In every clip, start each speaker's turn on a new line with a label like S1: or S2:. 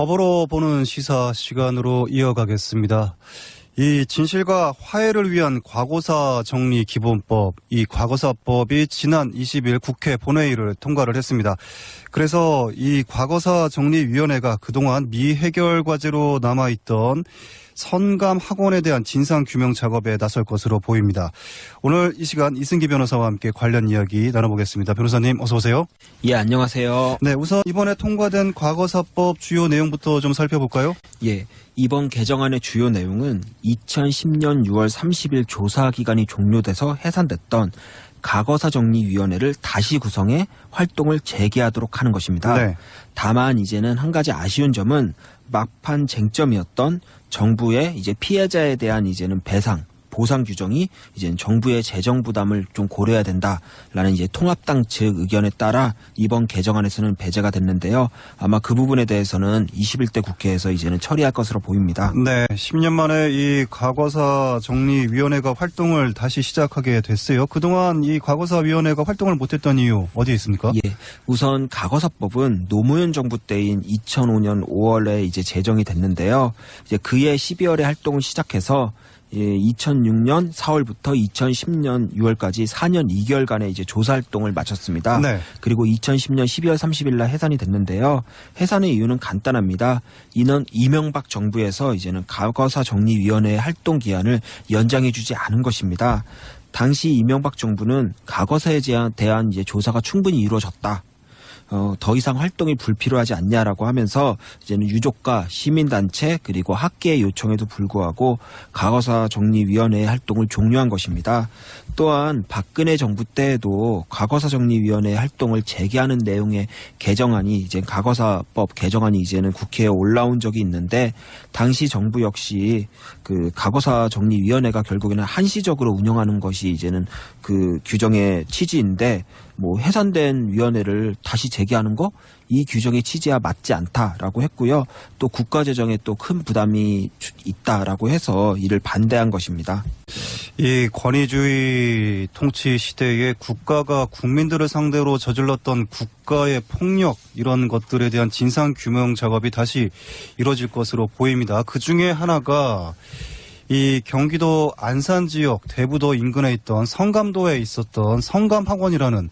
S1: 법으로 보는 시사 시간으로 이어가겠습니다. 이 진실과 화해를 위한 과거사 정리 기본법, 이 과거사법이 지난 20일 국회 본회의를 통과를 했습니다. 그래서 이 과거사 정리위원회가 그동안 미해결 과제로 남아있던 선감 학원에 대한 진상 규명 작업에 나설 것으로 보입니다. 오늘 이 시간 이승기 변호사와 함께 관련 이야기 나눠보겠습니다. 변호사님 어서 오세요.
S2: 예, 안녕하세요.
S1: 네, 우선 이번에 통과된 과거사법 주요 내용부터 좀 살펴볼까요?
S2: 예, 이번 개정안의 주요 내용은 2010년 6월 30일 조사 기간이 종료돼서 해산됐던 과거사 정리위원회를 다시 구성해 활동을 재개하도록 하는 것입니다.
S1: 네.
S2: 다만 이제는 한 가지 아쉬운 점은 막판 쟁점이었던 정부의 이제 피해자에 대한 이제는 배상 보상 규정이 이제 정부의 재정 부담을 좀 고려해야 된다라는 이제 통합당 측 의견에 따라 이번 개정안에서는 배제가 됐는데요. 아마 그 부분에 대해서는 21대 국회에서 이제는 처리할 것으로 보입니다.
S1: 네, 10년 만에 이 과거사 정리위원회가 활동을 다시 시작하게 됐어요. 그동안 이 과거사위원회가 활동을 못했던 이유 어디에 있습니까?
S2: 예, 우선 과거사법은 노무현 정부 때인 2005년 5월에 이제 제정이 됐는데요. 이제 그해 12월에 활동을 시작해서 예, 2006년 4월부터 2010년 6월까지 4년 2개월간의 이제 조사 활동을 마쳤습니다.
S1: 네.
S2: 그리고 2010년 12월 30일 날 해산이 됐는데요. 해산의 이유는 간단합니다. 이는 이명박 정부에서 이제는 과거사 정리위원회의 활동 기한을 연장해 주지 않은 것입니다. 당시 이명박 정부는 과거사에 대한 이제 조사가 충분히 이루어졌다. 어, 더 이상 활동이 불필요하지 않냐라고 하면서 이제는 유족과 시민단체 그리고 학계의 요청에도 불구하고 과거사 정리위원회의 활동을 종료한 것입니다. 또한 박근혜 정부 때에도 과거사 정리위원회 활동을 재개하는 내용의 개정안이 이제 과거사법 개정안이 이제는 국회에 올라온 적이 있는데 당시 정부 역시 그 과거사 정리위원회가 결국에는 한시적으로 운영하는 것이 이제는 그 규정의 취지인데 뭐 해산된 위원회를 다시 재개하는 거 이 규정의 취지와 맞지 않다라고 했고요. 또 국가 재정에 또 큰 부담이 있다라고 해서 이를 반대한 것입니다.
S1: 이 권위주의 통치 시대에 국가가 국민들을 상대로 저질렀던 국가의 폭력 이런 것들에 대한 진상 규명 작업이 다시 이루어질 것으로 보입니다. 그 중에 하나가 이 경기도 안산 지역 대부도 인근에 있던 성감도에 있었던 성감학원이라는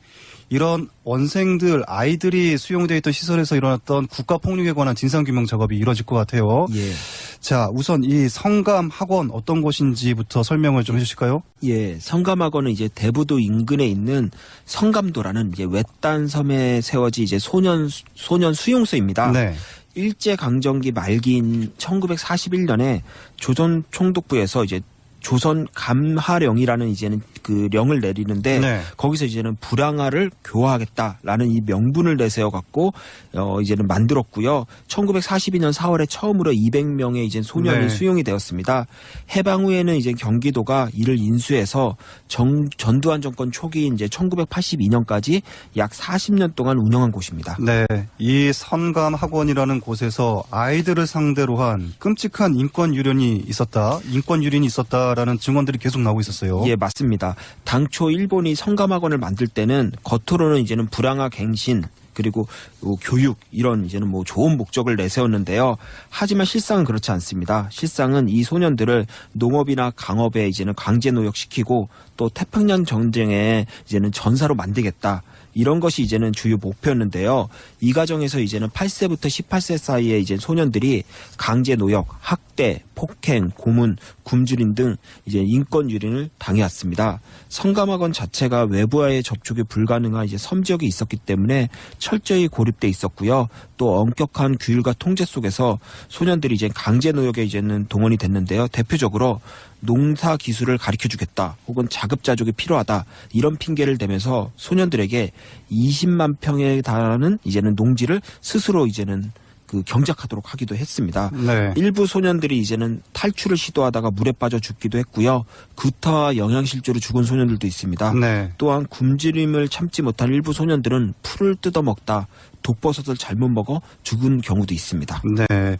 S1: 이런 원생들 아이들이 수용되어 있던 시설에서 일어났던 국가 폭력에 관한 진상 규명 작업이 이루어질 것 같아요.
S2: 예.
S1: 자, 우선 이 성감 학원 어떤 곳인지부터 설명을 좀 해주실까요?
S2: 예, 성감 학원은 이제 대부도 인근에 있는 성감도라는 이제 외딴 섬에 세워진 이제 소년 소년 수용소입니다.
S1: 네.
S2: 일제 강점기 말기인 1941년에 조선 총독부에서 이제 조선 감화령이라는 이제는 그 령을 내리는데
S1: 네.
S2: 거기서 이제는 불황화를 교화하겠다라는 이 명분을 내세워 갖고 어 이제는 만들었고요. 1942년 4월에 처음으로 200명의 이제 소년이
S1: 네.
S2: 수용이 되었습니다. 해방 후에는 이제 경기도가 이를 인수해서 정, 전두환 정권 초기인 이제 1982년까지 약 40년 동안 운영한 곳입니다.
S1: 네. 이 선감 학원이라는 곳에서 아이들을 상대로 한 끔찍한 인권 유린이 있었다. 인권 유린이 있었다라는 증언들이 계속 나오고 있었어요.
S2: 예, 맞습니다. 당초 일본이 성감학원을 만들 때는 겉으로는 이제는 불황화 갱신 그리고 뭐 교육 이런 이제는 뭐 좋은 목적을 내세웠는데요. 하지만 실상은 그렇지 않습니다. 실상은 이 소년들을 농업이나 강업에 이제는 강제 노역시키고 또 태평양 전쟁에 이제는 전사로 만들겠다. 이런 것이 이제는 주요 목표였는데요. 이 과정에서 이제는 8세부터 18세 사이의 이제 소년들이 강제 노역, 학 대, 폭행, 고문, 굶주림 등 이제 인권 유린을 당해왔습니다. 성감학원 자체가 외부와의 접촉이 불가능한 이제 섬 지역이 있었기 때문에 철저히 고립돼 있었고요. 또 엄격한 규율과 통제 속에서 소년들이 이제 강제 노역에 이제는 동원이 됐는데요. 대표적으로 농사 기술을 가르쳐 주겠다 혹은 자급자족이 필요하다 이런 핑계를 대면서 소년들에게 20만 평에 달하는 이제는 농지를 스스로 이제는 그 경작하도록 하기도 했습니다.
S1: 네.
S2: 일부 소년들이 이제는 탈출을 시도하다가 물에 빠져 죽기도 했고요. 구타와 영양실조로 죽은 소년들도 있습니다.
S1: 네.
S2: 또한 굶주림을 참지 못한 일부 소년들은 풀을 뜯어먹다 독버섯을 잘못 먹어 죽은 경우도 있습니다.
S1: 네.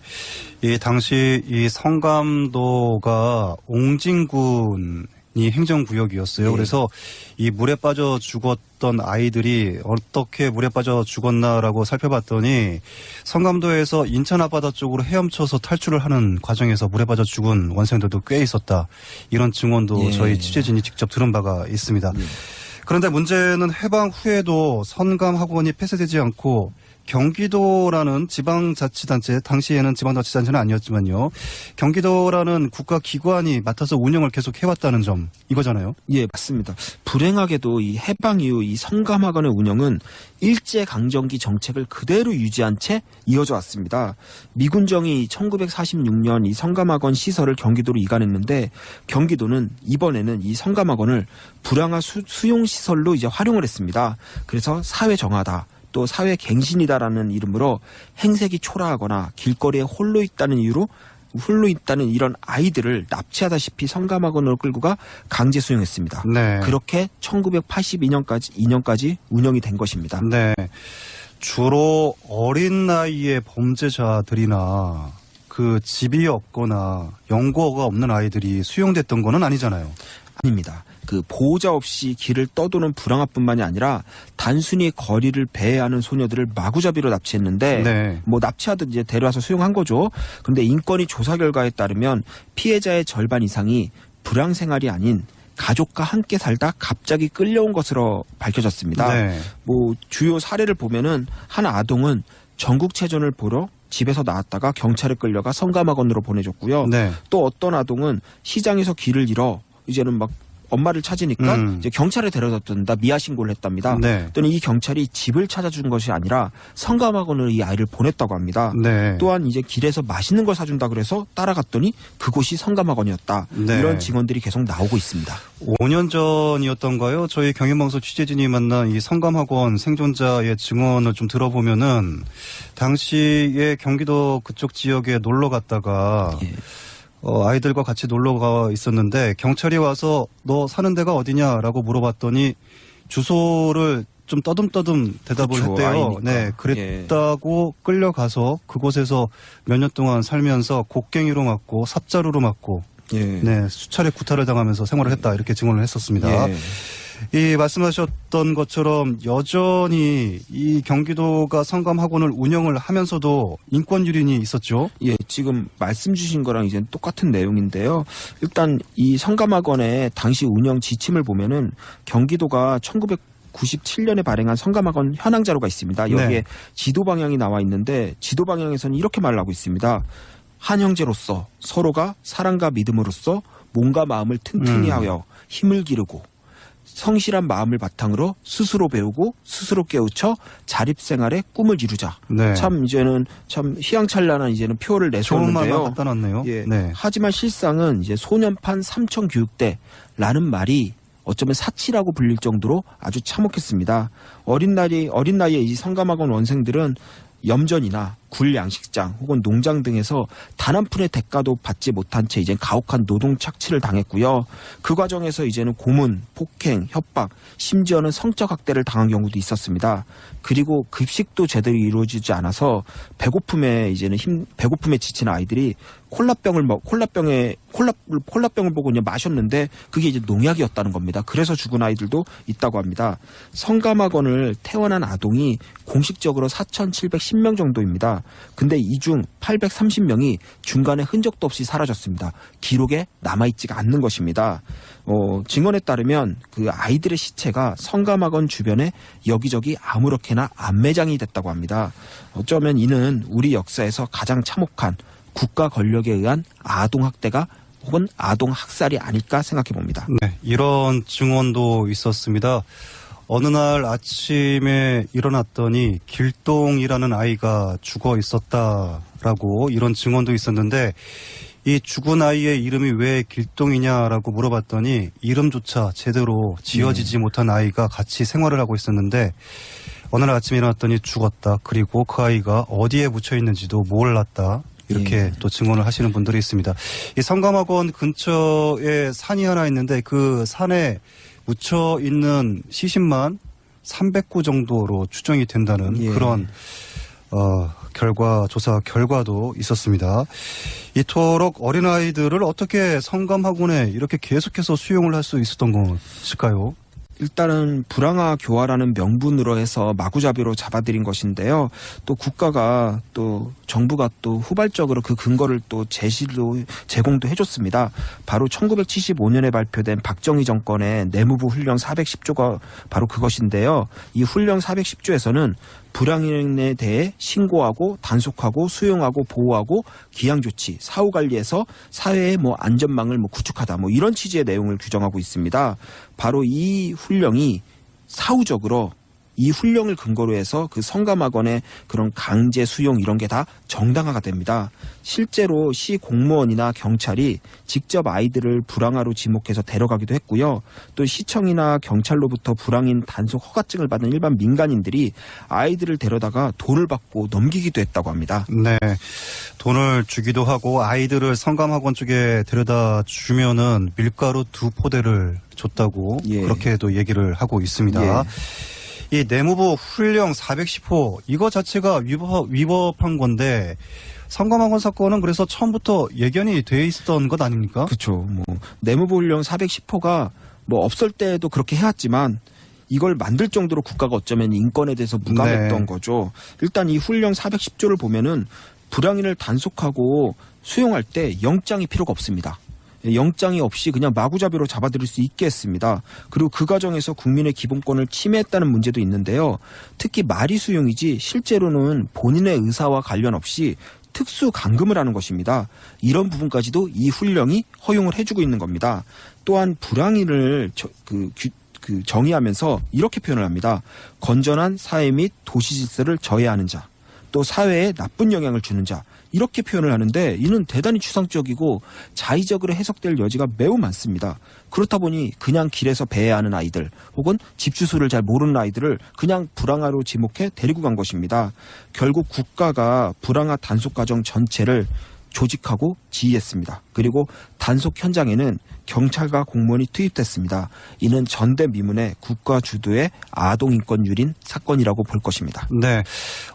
S1: 이 당시 이 성감도가 옹진군이 행정구역이었어요.
S2: 예.
S1: 그래서 이 물에 빠져 죽었던 아이들이 어떻게 물에 빠져 죽었나라고 살펴봤더니 성감도에서 인천 앞바다 쪽으로 헤엄쳐서 탈출을 하는 과정에서 물에 빠져 죽은 원생들도 꽤 있었다. 이런 증언도
S2: 예.
S1: 저희 취재진이 직접 들은 바가 있습니다. 그런데 문제는 해방 후에도 선감 학원이 폐쇄되지 않고 경기도라는 지방자치단체, 당시에는 지방자치단체는 아니었지만요. 경기도라는 국가기관이 맡아서 운영을 계속 해왔다는 점, 이거잖아요.
S2: 예, 맞습니다. 불행하게도 이 해방 이후 이 성감학원의 운영은 일제 강점기 정책을 그대로 유지한 채 이어져 왔습니다. 미군정이 1946년 이 성감학원 시설을 경기도로 이관했는데 경기도는 이번에는 이 성감학원을 불황화 수, 수용 시설로 이제 활용을 했습니다. 그래서 사회 정화다. 또 사회 갱신이다라는 이름으로 행색이 초라하거나 길거리에 홀로 있다는 이유로 홀로 있다는 이런 아이들을 납치하다시피 성감학원으로 끌고 가 강제 수용했습니다.
S1: 네.
S2: 그렇게 1982년까지 2년까지 운영이 된 것입니다.
S1: 네. 주로 어린 나이의 범죄자들이나 그 집이 없거나 연고가 없는 아이들이 수용됐던 거는 아니잖아요.
S2: 아닙니다. 그 보호자 없이 길을 떠도는 불황아뿐만이 아니라 단순히 거리를 배회하는 소녀들을 마구잡이로 납치했는데
S1: 네.
S2: 뭐 납치하듯 이제 데려와서 수용한 거죠. 그런데 인권위 조사 결과에 따르면 피해자의 절반 이상이 불황 생활이 아닌 가족과 함께 살다 갑자기 끌려온 것으로 밝혀졌습니다.
S1: 네.
S2: 뭐 주요 사례를 보면은 한 아동은 전국체전을 보러 집에서 나왔다가 경찰에 끌려가 성감학원으로 보내줬고요.
S1: 네.
S2: 또 어떤 아동은 시장에서 길을 잃어 이제는 막 엄마를 찾으니까
S1: 음.
S2: 이제 경찰에 데려다 둔다 미아 신고를 했답니다.
S1: 네.
S2: 또는 이 경찰이 집을 찾아준 것이 아니라 성감학원으로 이 아이를 보냈다고 합니다.
S1: 네.
S2: 또한 이제 길에서 맛있는 걸 사준다 그래서 따라갔더니 그곳이 성감학원이었다.
S1: 네.
S2: 이런 증언들이 계속 나오고 있습니다.
S1: 5년 전이었던가요? 저희 경인방송 취재진이 만난 이 성감학원 생존자의 증언을 좀 들어보면은 당시에 경기도 그쪽 지역에 놀러 갔다가
S2: 예.
S1: 어, 아이들과 같이 놀러 가 있었는데 경찰이 와서 너 사는 데가 어디냐라고 물어봤더니 주소를 좀 떠듬떠듬 대답을
S2: 그쵸,
S1: 했대요.
S2: 아이니까.
S1: 네, 그랬다고 끌려가서 그곳에서 몇 년 동안 살면서 곡괭이로 맞고 삽자루로 맞고
S2: 예.
S1: 네, 수차례 구타를 당하면서 생활을 했다 이렇게 증언을 했었습니다.
S2: 예.
S1: 이 말씀하셨던 것처럼 여전히 이 경기도가 성감학원을 운영을 하면서도 인권 유린이 있었죠.
S2: 예, 지금 말씀 주신 거랑 이제 똑같은 내용인데요. 일단 이 성감학원의 당시 운영 지침을 보면은 경기도가 1997년에 발행한 성감학원 현황 자료가 있습니다. 여기에
S1: 네.
S2: 지도 방향이 나와 있는데 지도 방향에서는 이렇게 말을 하고 있습니다. 한 형제로서 서로가 사랑과 믿음으로써 몸과 마음을 튼튼히
S1: 음.
S2: 하여 힘을 기르고 성실한 마음을 바탕으로 스스로 배우고 스스로 깨우쳐 자립 생활의 꿈을 이루자.
S1: 네.
S2: 참 이제는 참 희양찬란한 이제는 표를
S1: 놨네요.
S2: 예.
S1: 네.
S2: 하지만 실상은 이제 소년판 삼청 교육대라는 말이 어쩌면 사치라고 불릴 정도로 아주 참혹했습니다. 어린 나이 어린 나이에 이 성감학원 원생들은 염전이나 굴 양식장 혹은 농장 등에서 단 한 푼의 대가도 받지 못한 채 이제 가혹한 노동 착취를 당했고요. 그 과정에서 이제는 고문, 폭행, 협박, 심지어는 성적 학대를 당한 경우도 있었습니다. 그리고 급식도 제대로 이루어지지 않아서 배고픔에 이제는 힘 배고픔에 지친 아이들이 콜라병을 먹 콜라병에 콜라 콜라병을 보고 그냥 마셨는데 그게 이제 농약이었다는 겁니다. 그래서 죽은 아이들도 있다고 합니다. 성감학원을 퇴원한 아동이 공식적으로 4,710명 정도입니다. 근데 이 중 830명이 중간에 흔적도 없이 사라졌습니다. 기록에 남아있지가 않는 것입니다. 어, 증언에 따르면 그 아이들의 시체가 성감학원 주변에 여기저기 아무렇게나 안매장이 됐다고 합니다. 어쩌면 이는 우리 역사에서 가장 참혹한 국가 권력에 의한 아동 학대가 혹은 아동 학살이 아닐까 생각해 봅니다.
S1: 네, 이런 증언도 있었습니다. 어느 날 아침에 일어났더니 길동이라는 아이가 죽어 있었다라고 이런 증언도 있었는데 이 죽은 아이의 이름이 왜 길동이냐라고 물어봤더니 이름조차 제대로 지어지지 못한 아이가 같이 생활을 하고 있었는데 어느 날 아침에 일어났더니 죽었다. 그리고 그 아이가 어디에 묻혀 있는지도 몰랐다. 이렇게
S2: 예.
S1: 또 증언을 하시는 분들이 있습니다. 이 성감학원 근처에 산이 하나 있는데 그 산에 묻혀 있는 시신만 300구 정도로 추정이 된다는
S2: 예.
S1: 그런 어 결과 조사 결과도 있었습니다. 이토록 어린 아이들을 어떻게 성감학원에 이렇게 계속해서 수용을 할 수 있었던 것일까요?
S2: 일단은 불황아 교화라는 명분으로 해서 마구잡이로 잡아들인 것인데요. 또 국가가 또 정부가 또 후발적으로 그 근거를 또 제시도 제공도 해줬습니다. 바로 1975년에 발표된 박정희 정권의 내무부 훈령 410조가 바로 그것인데요. 이 훈령 410조에서는 불황인에 대해 신고하고 단속하고 수용하고 보호하고 기양 조치, 사후 관리에서 사회의 뭐 안전망을 뭐 구축하다 뭐 이런 취지의 내용을 규정하고 있습니다. 바로 이 훈령이 사후적으로 이 훈령을 근거로 해서 그 성감학원의 그런 강제 수용 이런 게 다 정당화가 됩니다. 실제로 시 공무원이나 경찰이 직접 아이들을 불황아로 지목해서 데려가기도 했고요. 또 시청이나 경찰로부터 불황인 단속 허가증을 받은 일반 민간인들이 아이들을 데려다가 돈을 받고 넘기기도 했다고 합니다.
S1: 네. 돈을 주기도 하고 아이들을 성감학원 쪽에 데려다 주면은 밀가루 두 포대를 줬다고
S2: 예.
S1: 그렇게도 얘기를 하고 있습니다.
S2: 예.
S1: 이 내무부 훈령 410호 이거 자체가 위법, 위법한 건데 성감학원 사건은 그래서 처음부터 예견이 돼 있었던 것 아닙니까?
S2: 그렇죠. 뭐 내무부 훈령 410호가 뭐 없을 때도 그렇게 해왔지만 이걸 만들 정도로 국가가 어쩌면 인권에 대해서 무감했던
S1: 네.
S2: 거죠. 일단 이 훈령 410조를 보면은 불황인을 단속하고 수용할 때 영장이 필요가 없습니다. 영장이 없이 그냥 마구잡이로 잡아들일 수 있게 했습니다. 그리고 그 과정에서 국민의 기본권을 침해했다는 문제도 있는데요. 특히 말이 수용이지 실제로는 본인의 의사와 관련 없이 특수 감금을 하는 것입니다. 이런 부분까지도 이 훈령이 허용을 해주고 있는 겁니다. 또한 불황인을 저- 그, 규- 그 정의하면서 이렇게 표현을 합니다. 건전한 사회 및 도시 질서를 저해하는 자, 또 사회에 나쁜 영향을 주는 자 이렇게 표현을 하는데 이는 대단히 추상적이고 자의적으로 해석될 여지가 매우 많습니다. 그렇다 보니 그냥 길에서 배회하는 아이들 혹은 집 주소를 잘 모르는 아이들을 그냥 불황아로 지목해 데리고 간 것입니다. 결국 국가가 불황아 단속 과정 전체를 조직하고 지휘했습니다. 그리고 단속 현장에는 경찰과 공무원이 투입됐습니다. 이는 전대미문의 국가 주도의 아동 인권 유린 사건이라고 볼 것입니다.
S1: 네.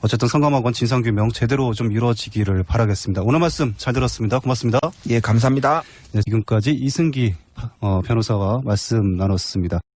S1: 어쨌든 성감학원 진상규명 제대로 좀 이루어지기를 바라겠습니다. 오늘 말씀 잘 들었습니다. 고맙습니다.
S2: 예, 감사합니다.
S1: 네, 지금까지 이승기 어, 변호사와 말씀 나눴습니다.